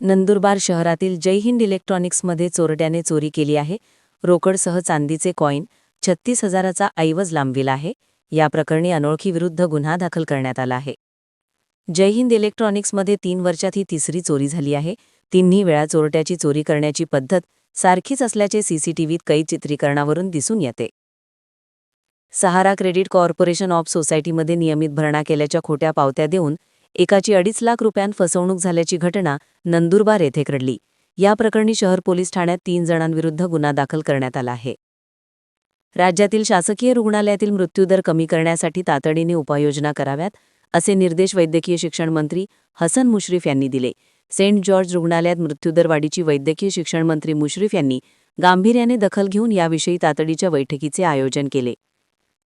नंदुरबार शहरातील जय हिंद इलेक्ट्रॉनिक्समध्ये चोरट्याने चोरी केली आहे. रोकडसह चांदीचे कॉईन छत्तीस हजाराचा ऐवज लांबविला आहे. या प्रकरणी अनोळखी विरुद्ध गुन्हा दाखल करण्यात आला आहे. जय हिंद इलेक्ट्रॉनिक्समध्ये तीन वर्षात ही तिसरी चोरी झाली आहे. तिन्ही वेळा चोरट्याची चोरी करण्याची पद्धत सारखीच असल्याचे सीसीटीव्हीत कैद चित्रीकरणावरून दिसून येते. सहारा क्रेडिट कॉर्पोरेशन ऑफ सोसायटीमध्ये नियमित भरणा केल्याच्या खोट्या पावत्या देऊन एकाची अडीच लाख रुपयांत फसवणूक झाल्याची घटना नंदुरबार येथे घडली. या प्रकरणी शहर पोलीस ठाण्यात तीन जणांविरुद्ध गुन्हा दाखल करण्यात आला आहे. राज्यातील शासकीय रुग्णालयातील मृत्यूदर कमी करण्यासाठी तातडीने उपाययोजना कराव्यात असे निर्देश वैद्यकीय शिक्षण मंत्री हसन मुश्रीफ यांनी दिले. सेंट जॉर्ज रुग्णालयात मृत्यूदर वाढीची वैद्यकीय शिक्षण मंत्री मुश्रीफ यांनी गांभीर्याने दखल घेऊन याविषयी तातडीच्या बैठकीचे आयोजन केले.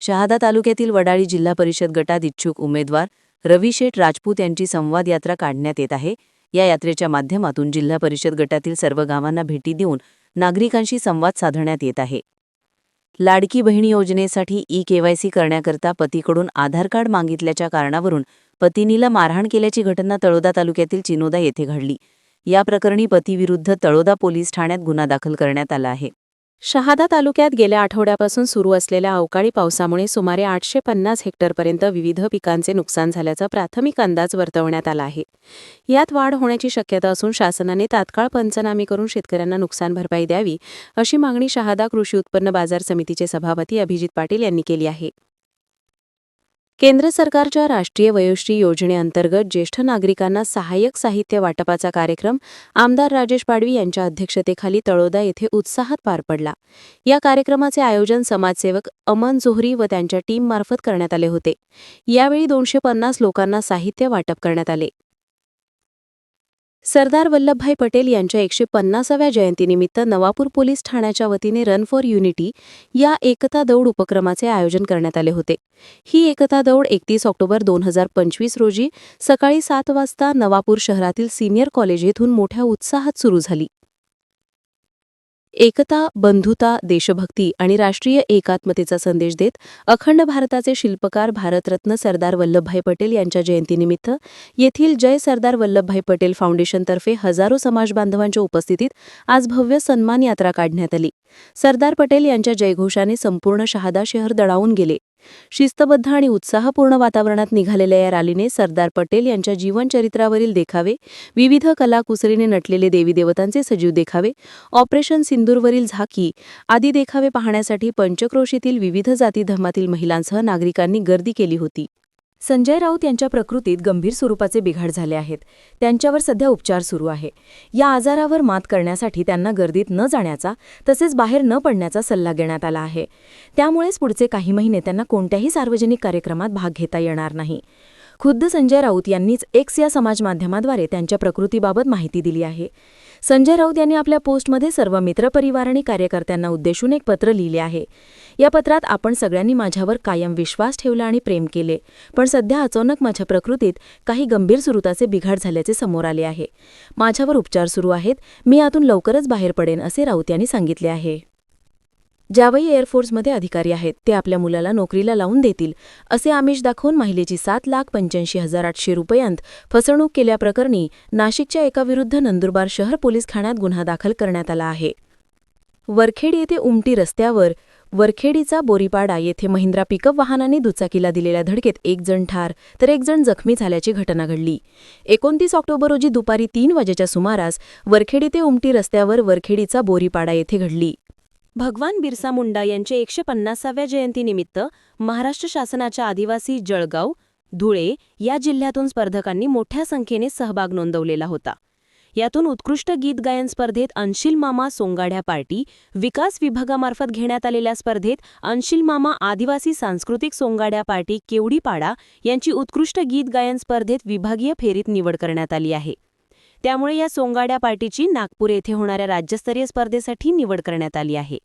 शहादा तालुक्यातील वडाळी जिल्हा परिषद गटात इच्छुक उमेदवार रवी शेठ राजपूत यांची संवाद यात्रा काढण्यात येत आहे. या यात्रेच्या माध्यमातून जिल्हा परिषद गटातील सर्व गावांना भेटी देऊन नागरिकांशी संवाद साधण्यात येत आहे. लाडकी बहिणी योजनेसाठी ई केवायसी करण्याकरता पतीकडून आधार कार्ड मागितल्याच्या कारणावरून पत्नीला मारहाण केल्याची घटना तळोदा तालुक्यातील चिनोदा येथे घडली. या प्रकरणी पतीविरुद्ध तळोदा पोलीस ठाण्यात गुन्हा दाखल करण्यात आला आहे. शहादा तालुक्यात गेल्या आठवड्यापासून सुरू असलेल्या अवकाळी पावसामुळे सुमारे आठशे पन्नास हेक्टरपर्यंत विविध पिकांचे नुकसान झाल्याचा प्राथमिक अंदाज वर्तवण्यात आला आहे. यात वाढ होण्याची शक्यता असून शासनाने तात्काळ पंचनामे करून शेतकऱ्यांना नुकसान भरपाई द्यावी अशी मागणी शहादा कृषी उत्पन्न बाजार समितीचे सभापती अभिजित पाटील यांनी केली आहे. केंद्र सरकारच्या राष्ट्रीय वयोश्री योजनेअंतर्गत ज्येष्ठ नागरिकांना सहाय्यक साहित्य वाटपाचा कार्यक्रम आमदार राजेश पाडवी यांच्या अध्यक्षतेखाली तळोदा येथे उत्साहात पार पडला. या कार्यक्रमाचे आयोजन समाजसेवक अमन जोहरी व त्यांच्या टीममार्फत करण्यात आले होते. यावेळी दोनशे पन्नास लोकांना साहित्य वाटप करण्यात आले. सरदार वल्लभभाई पटेल यांच्या एकशे पन्नासाव्या जयंतीनिमित्त नवापूर पोलीस ठाण्याच्या वतीने रन फॉर युनिटी या एकता दौड उपक्रमाचे आयोजन करण्यात आले होते. ही एकता दौड एकतीस ऑक्टोबर दोन हजार पंचवीस रोजी सकाळी सात वाजता नवापूर शहरातील सिनियर कॉलेज येथून मोठ्या उत्साहात सुरू झाली. एकता बंधुता देशभक्ती आणि राष्ट्रीय एकात्मतेचा संदेश देत अखंड भारताचे शिल्पकार भारतरत्न सरदार वल्लभभाई पटेल यांच्या जयंतीनिमित्त येथील जय सरदार वल्लभभाई पटेल फाउंडेशनतर्फे हजारो समाजबांधवांच्या उपस्थितीत आज भव्य सन्मान यात्रा काढण्यात आली. सरदार पटेल यांच्या जयघोषाने संपूर्ण शहादा शहर दडावून गेले. शिस्तबद्ध आणि उत्साहपूर्ण वातावरणात निघालेल्या या रॅलीने सरदार पटेल यांच्या जीवनचरित्रावरील देखावे विविध कलाकुसरीने नटलेले देवी देवतांचे सजीव देखावे ऑपरेशन सिंदूरवरील झाकी आदी देखावे पाहण्यासाठी पंचक्रोशीतील विविध जाती धर्मातील महिलांसह नागरिकांनी गर्दी केली होती. संजय राऊत यांच्या प्रकृतीत गंभीर स्वरूपाचे बिघाड झाले आहेत. त्यांच्यावर सध्या उपचार सुरू आहे. या आजारावर मात करण्यासाठी त्यांना गर्दीत न जाण्याचा तसेच बाहेर न पडण्याचा सल्ला देण्यात आला आहे. त्यामुळेच पुढचे काही महिने त्यांना कोणत्याही सार्वजनिक कार्यक्रमात भाग घेता येणार नाही. खुद्द संजय राऊत यांनीच एक्स या समाजमाध्यमाद्वारे त्यांच्या प्रकृतीबाबत माहिती दिली आहे. संजय राऊत यांनी आपल्या पोस्टमध्ये सर्व मित्रपरिवार आणि कार्यकर्त्यांना उद्देशून एक पत्र लिहिले आहे. या पत्रात आपण सगळ्यांनी माझ्यावर कायम विश्वास ठेवला आणि प्रेम केले पण सध्या अचानक माझ्या प्रकृतीत काही गंभीर स्वरूपाचे बिघाड झाल्याचे समोर आले आहे. माझ्यावर उपचार सुरू आहेत मी यातून लवकरच बाहेर पडेन असे राऊत यांनी सांगितले आहे. ज्यावेळी एअरफोर्समध्ये अधिकारी आहेत ते आपल्या मुलाला नोकरीला लावून देतील असे आमिष दाखवून महिलेची सात लाख पंच्याऐंशी हजार आठशे रुपयांत फसवणूक केल्याप्रकरणी नाशिकच्या एकाविरुद्ध नंदुरबार शहर पोलीस ठाण्यात गुन्हा दाखल करण्यात आला आहे. वरखेड येथे उमटी रस्त्यावर वरखेडीचा बोरीपाडा येथे महिंद्रा पिकअप वाहनाने दुचाकीला दिलेल्या धडकेत एक जण ठार तर एक जण जखमी झाल्याची घटना घडली. एकोणतीस ऑक्टोबर रोजी दुपारी तीन वाजेच्या सुमारास वरखेडी ते उमटी रस्त्यावर वरखेडीचा बोरीपाडा येथे घडली. भगवान बिरसा मुंडा यांचे एकशे पन्नासाव्या जयंतीनिमित्त महाराष्ट्र शासनाच्या आदिवासी जळगाव धुळे या जिल्ह्यातून स्पर्धकांनी मोठ्या संख्येने सहभाग नोंदवलेला होता. यातून उत्कृष्ट गीत गायन स्पर्धेत अंशिल मामा सोंगाड्या पार्टी विकास विभागामार्फत घेण्यात आलेल्या स्पर्धेत अंशिल मामा आदिवासी सांस्कृतिक सोंगाड्या पार्टी केवडीपाडा यांची उत्कृष्ट गीत गायन स्पर्धेत विभागीय फेरीत निवड करण्यात आली आहे. त्यामुळे या सोंगाड्या पार्टीची नागपूर येथे होणाऱ्या राज्यस्तरीय स्पर्धेसाठी निवड करण्यात आली आहे.